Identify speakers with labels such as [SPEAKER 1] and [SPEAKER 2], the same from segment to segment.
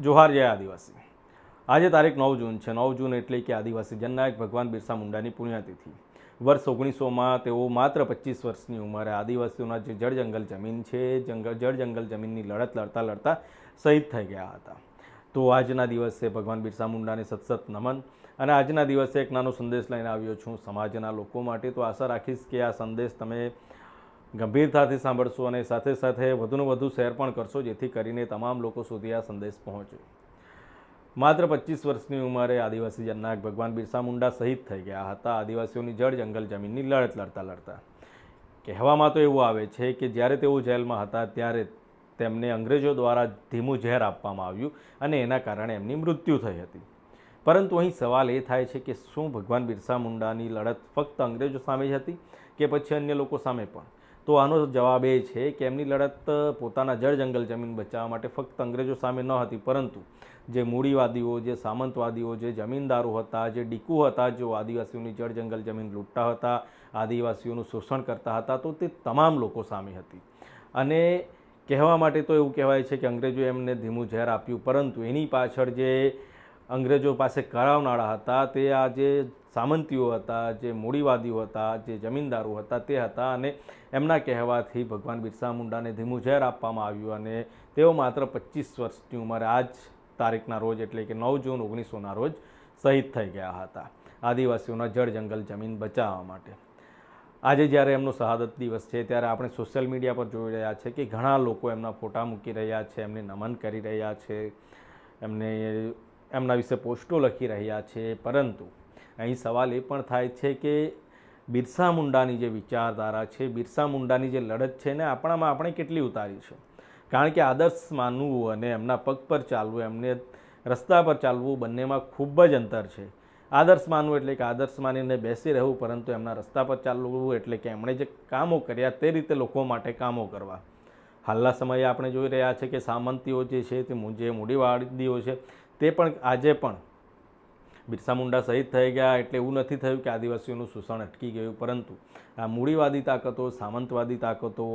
[SPEAKER 1] જોહાર જય આદિવાસી. આજે તારીખ નવ જૂન છે. નવ જૂન એટલે કે આદિવાસી જનનાયક ભગવાન બિરસા મુંડાની પુણ્યતિથિ. વર્ષ ઓગણીસોમાં તેઓ માત્ર પચીસ વર્ષની ઉંમરે આદિવાસીઓના જે જળ જંગલ જમીન છે જંગલ જળ જંગલ જમીનની લડત લડતા લડતા શહીદ થઈ ગયા હતા. તો આજના દિવસે ભગવાન બિરસા મુંડાને સતસત નમન અને આજના દિવસે એક નાનો સંદેશ લઈને આવ્યો છું સમાજના લોકો માટે. તો આશા રાખીશ કે આ સંદેશ તમે ગંભીરતાથી સાંભળશો અને સાથે સાથે વધુને વધુ શેર પણ કરશો, જેથી કરીને તમામ લોકો સુધી આ સંદેશ પહોંચે. માત્ર પચીસ વર્ષની ઉંમરે આદિવાસી જનનાયક ભગવાન બિરસા મુંડા શહીદ થઈ ગયા હતા. આદિવાસીઓની જળ જંગલ જમીનની લડત લડતા લડતા. કહેવામાં તો એવું આવે છે કે જ્યારે તેઓ જેલમાં હતા, ત્યારે તેમને અંગ્રેજો દ્વારા ધીમું ઝેર આપવામાં આવ્યું અને એના કારણે એમની મૃત્યુ થઈ હતી. પરંતુ અહીં સવાલ એ થાય છે કે શું ભગવાન બિરસા મુંડાની લડત ફક્ત અંગ્રેજો સામે જ હતી કે પછી અન્ય લોકો સામે પણ? તો આનો જવાબ એ છે કે એમની લડત પોતાના જળ જંગલ જમીન બચાવવા માટે ફક્ત અંગ્રેજો સામે ન હતી, પરંતુ જે મૂડીવાદીઓ, જે સામંતવાદીઓ, જે જમીનદારો હતા, જે ડીકુ હતા જેઓ આદિવાસીઓની જળ જંગલ જમીન લૂંટતા હતા, આદિવાસીઓનું શોષણ કરતા હતા, તો તે તમામ લોકો સામે હતી. અને કહેવા માટે તો એવું કહેવાય છે કે અંગ્રેજોએ એમને ધીમું ઝેર આપ્યું, પરંતુ એની પાછળ જે અંગ્રેજો પાસે કરાવનારા હતા, તે આ જે સામંતીઓ હતા, જે મૂડીવાદીઓ હતા, જે જમીનદારો હતા તે હતા અને એમના કહેવાથી ભગવાન બિરસા મુંડાને ધીમું ઝેર આપવામાં આવ્યું અને તેઓ માત્ર પચીસ વર્ષની ઉંમરે આ જ તારીખના રોજ એટલે કે નવ જૂન ઓગણીસોના રોજ શહીદ થઈ ગયા હતા. આદિવાસીઓના જળ જંગલ જમીન બચાવવા માટે. આજે જ્યારે એમનો શહાદત દિવસ છે ત્યારે આપણે સોશિયલ મીડિયા પર જોઈ રહ્યા છે કે ઘણા લોકો એમના ફોટા મૂકી રહ્યા છે, એમને નમન કરી રહ્યા છે, એમને એમના વિશે પોસ્ટો લખી રહ્યા છે, પરંતુ અહીં સવાલ એ પણ થાય છે કે બિરસા મુંડાની જે વિચારધારા છે, બિરસા મુંડાની જે લડત છે ને આપણામાં આપણે કેટલી ઉતારી છે? કારણ કે આદર્શ માનવું અને એમના પગ પર ચાલવું, એમને રસ્તા પર ચાલવું બંનેમાં ખૂબ જ અંતર છે. આદર્શ માનવું એટલે કે આદર્શ માનીને બેસી રહેવું, પરંતુ એમના રસ્તા પર ચાલવું એટલે કે એમણે જે કામો કર્યા તે રીતે લોકો માટે કામો કરવા. હાલના સમયે આપણે જોઈ રહ્યા છે કે સામંતીઓ જે છે તે જે મૂડીવાદીઓ છે, તે પણ આજે પણ બિરસા મુંડા શહીદ થઈ ગયા એટલે એવું નથી થયું કે આદિવાસીઓનું શોષણ અટકી ગયું, પરંતુ આ મૂડીવાદી તાકાતો, સામંતવાદી તાકાતો,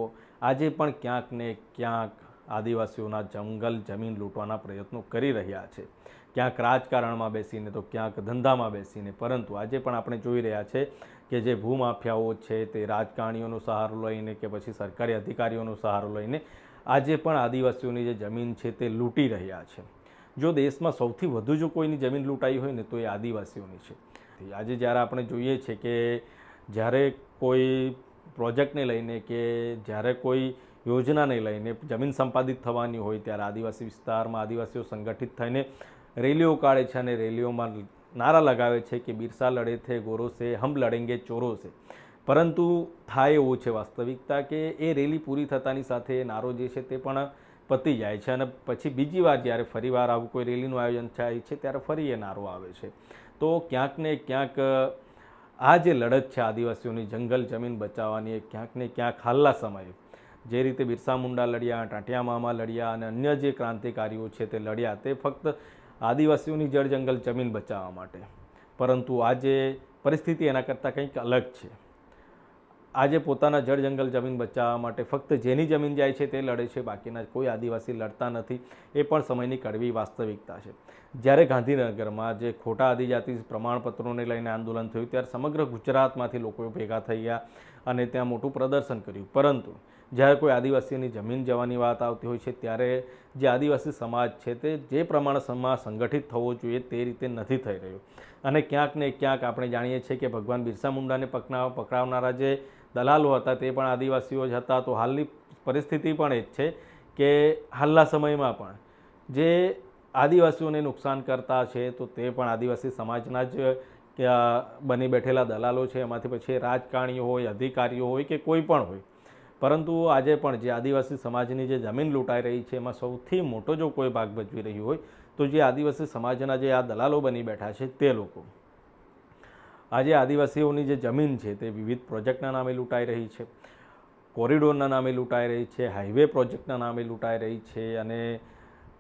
[SPEAKER 1] આજે પણ ક્યાંક ને ક્યાંક આદિવાસીઓના જંગલ, જમીન લૂંટવાના પ્રયત્નો કરી રહ્યા છે. ક્યાંક રાજકારણમાં બેસીને તો ક્યાંક ધંધામાં બેસીને, પરંતુ આજે પણ આપણે જોઈ રહ્યા છે કે જે ભૂમાફિયાઓ છે તે રાજકારણીઓનો સહારો લઈને કે પછી સરકારી અધિકારીઓનો સહારો લઈને આજે પણ આદિવાસીઓની જે જમીન છે તે લૂંટી રહ્યા છે. જો દેશમાં સૌથી વધુ જો કોઈની જમીન લૂંટાઈ હોય ને તો એ આદિવાસીઓની છે. આજે જ્યારે આપણે જોઈએ છે કે જ્યારે કોઈ પ્રોજેક્ટને લઈને કે જ્યારે કોઈ યોજનાને લઈને જમીન સંપાદિત થવાની હોય ત્યારે આદિવાસી વિસ્તારમાં આદિવાસીઓ સંગઠિત થઈને રેલીઓ કાઢે છે અને રેલીઓમાં નારા લગાવે છે કે બિરસા લડે થે, ગોરો છે હમ લડેંગે, ચોરો છે પરંતુ થાય એવું છે વાસ્તવિકતા કે એ રેલી પૂરી થતાની સાથે નારો જે છે તે પણ પતી જાય છે અને પછી બીજી વાર જ્યારે ફરીવાર આવું કોઈ રેલીનું આયોજન થાય છે, ત્યારે ફરી એ નારો આવે છે. તો ક્યાંક ને ક્યાંક, આ જે લડત છે આદિવાસીઓની, જંગલ જમીન બચાવવાની, એ ક્યાંક ને ક્યાંક હાલના સમયે, જે રીતે બિરસા મુંડા લડ્યા, ટાંટિયા મામા લડ્યા અને અન્ય જે ક્રાંતિકારીઓ છે તે લડ્યા, તે ફક્ત આદિવાસીઓની જળ જંગલ જમીન બચાવવા માટે. પરંતુ આજે પરિસ્થિતિ એના કરતાં કંઈક અલગ છે. આજે પોતાના જળ જંગલ જમીન બચાવવા માટે ફક્ત જેની જમીન જાય છે તે લડે છે, બાકીના કોઈ આદિવાસી લડતા નથી, એ પણ સમયની કડવી વાસ્તવિકતા છે. જ્યારે ગાંધીનગરમાં જે ખોટા આદિજાતિ પ્રમાણપત્રોને લઈને આંદોલન થયું, ત્યારે સમગ્ર ગુજરાતમાંથી લોકો ભેગા થઈ ગયા અને ત્યાં મોટું પ્રદર્શન કર્યું. પરંતુ જ્યારે કોઈ આદિવાસીની જમીન જવાની વાત આવતી હોય છે, ત્યારે જે આદિવાસી સમાજ છે તે જે પ્રમાણે સમાજ સંગઠિત થવો જોઈએ તે રીતે નથી થઈ રહ્યો. અને ક્યાંક ને ક્યાંક આપણે જાણીએ છીએ કે ભગવાન બિરસા મુંડાને પકડા પકડાવનારા જે દલાલો હતા તે પણ આદિવાસીઓ જ હતા. તો હાલની પરિસ્થિતિ પણ એ જ છે કે હાલના સમયમાં પણ જે આદિવાસીઓને નુકસાન કરતા છે, તો તે પણ આદિવાસી સમાજના જ બની બેઠેલા દલાલો છે. એમાંથી પછી રાજકારણીઓ હોય, અધિકારીઓ હોય કે કોઈ પણ હોય. પરંતુ આજે પણ જે આદિવાસી સમાજની જે જમીન લૂંટાઈ રહી છે, એમાં સૌથી મોટો જો કોઈ ભાગ ભજવી રહ્યું હોય, તો જે આદિવાસી સમાજના જે આ દલાલો બની બેઠા છે તે લોકો. આજે આદિવાસીઓની જે જમીન છે તે વિવિધ પ્રોજેક્ટના નામે લૂંટાઈ રહી છે. કોરિડોરના નામે લૂંટાઈ રહી છે હાઈવે પ્રોજેક્ટના નામે લૂંટાઈ રહી છે અને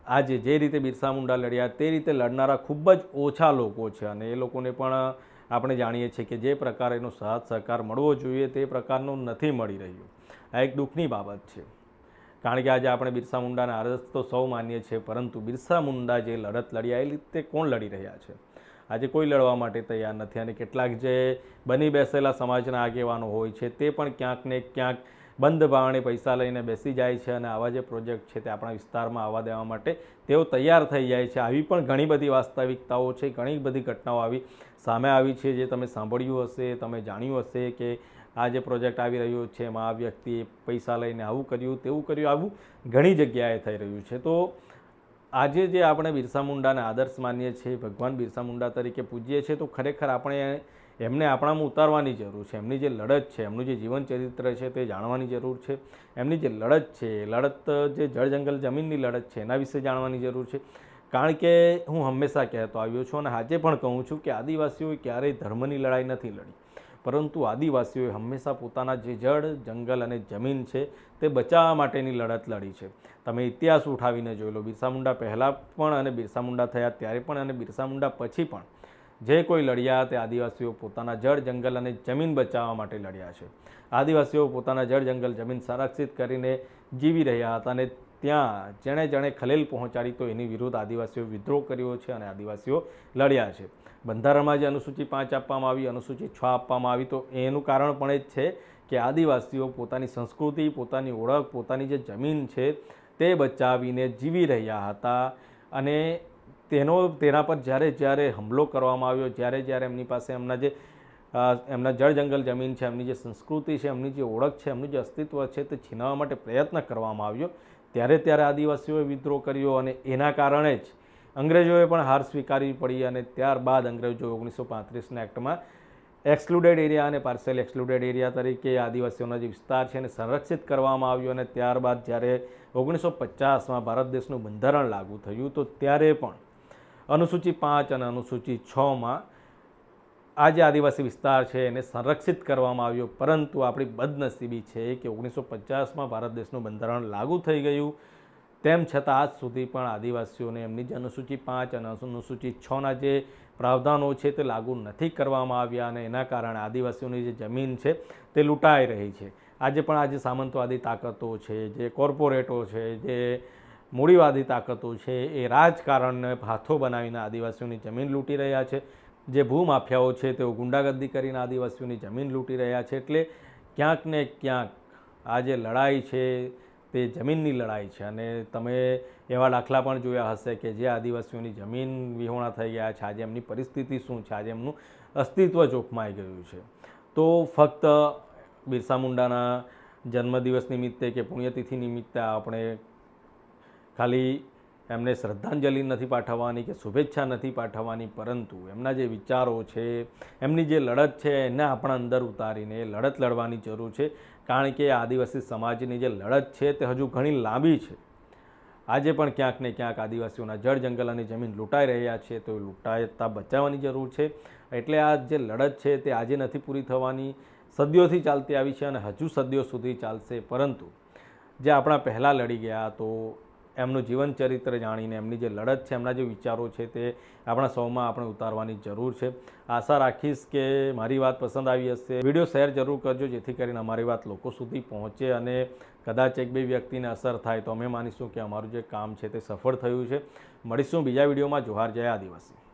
[SPEAKER 1] આજે જે રીતે બિરસા મુંડા લડ્યા તે રીતે લડનારા ખૂબ જ ઓછા લોકો છે અને એ લોકોને પણ આપણે જાણીએ છીએ કે જે પ્રકારે એનો સાથ સહકાર મળવો જોઈએ તે પ્રકારનો નથી મળી રહ્યો. આ એક દુઃખની બાબત છે. કારણ કે આજે આપણે બિરસા મુંડાના આદર્શ તો સૌ માનીએ છીએ, પરંતુ બિરસા મુંડા જે લડત લડ્યા એ રીતે કોણ લડી રહ્યા છે? આજે કોઈ લડવા માટે તૈયાર નથી અને કેટલાક જે બની બેસેલા સમાજના આગેવાનો હોય છે તે પણ ક્યાંક ને ક્યાંક બંધ ભાવણે પૈસા લઈને બેસી જાય છે અને આવા જે પ્રોજેક્ટ છે તે આપણા વિસ્તારમાં આવવા દેવા માટે તેઓ તૈયાર થઈ જાય છે. આવી પણ ઘણી બધી વાસ્તવિકતાઓ છે, ઘણી બધી ઘટનાઓ આવી સામે આવી છે જે તમે સાંભળ્યું હશે, તમે જાણ્યું હશે કે આ જે પ્રોજેક્ટ આવી રહ્યો છે એમાં આ વ્યક્તિએ પૈસા લઈને આવું કર્યું, તેવું કર્યું, આવું ઘણી જગ્યાએ થઈ રહ્યું છે. તો આજે જે આપણે બિરસા મુંડાને આદર્શ માનીએ છીએ, ભગવાન બિરસા મુંડા તરીકે પૂજીએ છીએ, તો ખરેખર આપણે એમને આપણામાં ઉતારવાની જરૂર છે. એમની જે લડત છે, એમનું જે જીવન ચરિત્ર છે તે જાણવાની જરૂર છે. એમની જે લડત છે લડત જે જળ જંગલ જમીનની લડત છે, એના વિશે જાણવાની જરૂર છે. કારણ કે હું હંમેશા કહેતો આવ્યો છું અને આજે પણ કહું છું કે આદિવાસીઓએ ક્યારેય ધર્મની લડાઈ નથી લડી. પરંતુ આદિવાસીઓએ હંમેશા પોતાના જે જળ, જંગલ અને જમીન છે તે બચાવવા માટેની લડત લડી છે. તમે ઇતિહાસ ઉઠાવીને જોઈ લો. બિરસા મુંડા પહેલાં પણ અને બિરસા મુંડા થયા ત્યારે પણ અને બિરસા મુંડા પછી પણ જે કોઈ લડ્યા તે આદિવાસીઓ પોતાના જળ, જંગલ અને જમીન બચાવવા માટે લડ્યા છે. આદિવાસીઓ પોતાના જળ, જંગલ, જમીન સંરક્ષિત કરીને જીવી રહ્યા હતા અને ત્યાં જેણે જેણે ખલેલ પહોંચાડી તો એની વિરુદ્ધ આદિવાસીઓ વિદ્રોહ કર્યો છે અને આદિવાસીઓ લડ્યા છે. બંધારણમાં જે અનુસૂચિ પાંચ આપવામાં આવી, અનુસૂચિ છ આપવામાં આવી, તો એનું કારણ પણ એ જ છે કે આદિવાસીઓ પોતાની સંસ્કૃતિ, પોતાની ઓળખ, પોતાની જે જમીન છે તે બચાવીને જીવી રહ્યા હતા. અને તેનો, તેના પર જ્યારે જ્યારે હુમલો કરવામાં આવ્યો, જ્યારે જ્યારે એમની પાસે એમના જે એમના જળ જંગલ જમીન છે, એમની જે સંસ્કૃતિ છે, એમની જે ઓળખ છે, એમનું જે અસ્તિત્વ છે તે છીનવવા માટે પ્રયત્ન કરવામાં આવ્યો. ત્યારે ત્યારે આદિવાસીઓએ વિદ્રોહ કર્યો અને એના કારણે જ અંગ્રેજોએ પણ હાર સ્વીકારવી પડી અને ત્યારબાદ અંગ્રેજો ઓગણીસો પાંત્રીસના એક્ટમાં એક્સક્લુડેડ એરિયા અને પાર્સલ એક્સક્લુડેડ એરિયા તરીકે આદિવાસીઓનો જે વિસ્તાર છે એને સંરક્ષિત કરવામાં આવ્યો અને ત્યારબાદ જ્યારે ઓગણીસો પચાસમાં ભારત દેશનું બંધારણ લાગુ થયું, તો ત્યારે પણ અનુસૂચિ પાંચ અને અનુસૂચિ છમાં આ જે આદિવાસી વિસ્તાર છે એને સંરક્ષિત કરવામાં આવ્યો. પરંતુ આપણી બદનસીબી છે કે ઓગણીસો પચાસમાં ભારત દેશનું બંધારણ લાગુ થઈ ગયું. તેમ છતાં આજ સુધી પણ આદિવાસીઓને એમની જે અનુસૂચિ પાંચ અને અનુસૂચિ છના જે પ્રાવધાનો છે તે લાગુ નથી કરવામાં આવ્યા અને એના કારણે આદિવાસીઓની જે જમીન છે તે લૂંટાઈ રહી છે. આજે પણ આજે સામંતવાદી તાકાતો છે, જે કોર્પોરેટો છે, જે મૂડીવાદી તાકાતો છે, એ રાજકારણને હાથો બનાવીને આદિવાસીઓની જમીન લૂંટી રહ્યા છે. જે ભૂમાફિયાઓ છે તેઓ ગુંડાગર્દી કરીને આદિવાસીઓની જમીન લૂંટી રહ્યા છે. એટલે ક્યાંક ને ક્યાંક આ જે લડાઈ છે તે જમીનની લડાઈ છે અને તમે એવા દાખલા પણ જોયા હશે કે જે આદિવાસીઓની જમીન વિહોણા થઈ ગયા છે, આજે એમની પરિસ્થિતિ શું છે, આજે એમનું અસ્તિત્વ જોખમાઈ ગયું છે. તો ફક્ત બિરસા મુંડાના જન્મદિવસ નિમિત્તે કે પુણ્યતિથિ નિમિત્તે આપણે ખાલી એમને શ્રદ્ધાંજલિ નથી પાઠવવાની કે શુભેચ્છા નથી પાઠવવાની, પરંતુ એમના જે વિચારો છે, એમની જે લડત છે, એને આપણા અંદર ઉતારીને લડત લડવાની જરૂર છે. કારણ કે આદિવાસી સમાજની જે લડત છે તે હજુ ઘણી લાંબી છે. આજે પણ ક્યાંક ને ક્યાંક આદિવાસીઓના જળ જંગલ અને જમીન લૂંટાઈ રહ્યા છે તો એ લૂંટાતા બચાવવાની જરૂર છે. એટલે આ જે લડત છે તે આજે નથી પૂરી થવાની. સદીઓથી ચાલતી આવી છે અને હજુ સદીઓ સુધી ચાલશે. પરંતુ જે આપણા પહેલાં લડી ગયા તો એમનું જીવન ચરિત્ર જાણીને, એમની જે લડત છે, એમના જે વિચારો છે તે આપણા સૌમાં આપણે ઉતારવાની જરૂર છે. આશા રાખીશ કે મારી વાત પસંદ આવી હશે. વીડિયો શેર જરૂર કરજો, જેથી કરીને અમારી વાત લોકો સુધી પહોંચે અને કદાચ એક બે વ્યક્તિને અસર થાય તો અમે માનીશું કે અમારું જે કામ છે તે સફળ થયું છે. મળીશું બીજા વિડીયોમાં. જોહાર જય આદિવાસી.